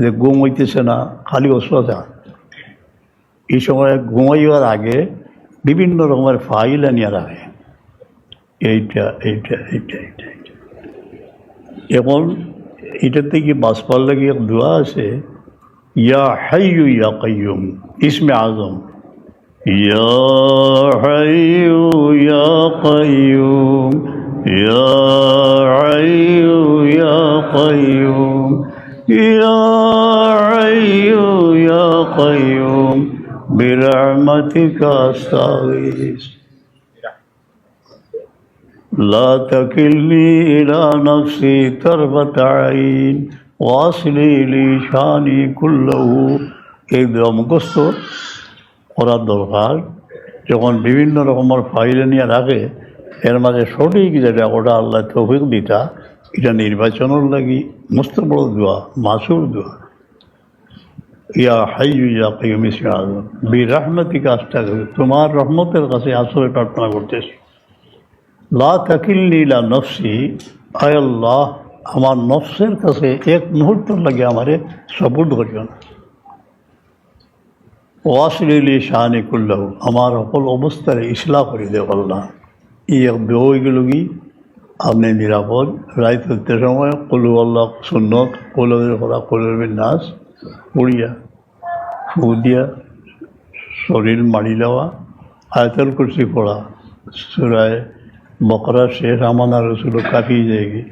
যে ঘুম হইতেছে না, খালি অসুবিধা এই সময় ঘুমাইবার আগে বিভিন্ন রকমের ফাইল আনিয়ে রাখে। এইটা এইটা এইটা এইটা এইটা। এখন এটার থেকে বাঁচবার লাগে এক দোয়া আছে, ইয়া হাইয়ু ইয়া কাইয়ুম, ইসমে আজম। ইয়া হাইয়ু ইয়া কাইয়ুম, ইয়া হাইয়ু ইয়া কাইয়ুম। ইয়া হাইয়ু ইয়া কাইয়ুম برحمتك أستغيث لا تكلني إلى نفسي طرفة عين واصلي لي شاني كله এই দেওয়া মুখস্থ করার দরকার যখন বিভিন্ন রকমের ফাইলে নিয়ে রাখে এর মাঝে সঠিক যেটা ওটা আল্লাহ তৌফিক দিতা এটা নির্বাচনের লাগি মস্ত বড় দোয়া, মাসুর দোয়া। ইয়া হাইয়ু ইয়া কাইয়ুম ইসমে আজম বি রাহমাতিকা আস্তাগফির। তোমার রহমতের কাছে আশ্রয় প্রার্থনা করতেছি। লা তাকিলনি ইলা নফসি। আয় আল্লাহ, আমার নফসের কাছে এক মুহূর্ত লাগে আমারে সপোর্ট করিও না। ওয়াসলিলি শাহানি কুল্লাহ। আমার সকল অবস্থায় ইসলাহ করে দেব আল্লাহ। ই এক বেহইগুলো কি আপনি নিরাপদ। রায় ফেলতে সময় কলু আল্লাহ সুন্নত কলবের করা কলবের নাচ উড়িয়া ফু দিয়া, শরীর মারি দেওয়া, আয়তল কুর্সি পড়া। সুরায় বকরা শেষ আমানা রসুল কাটিয়ে যায়গি।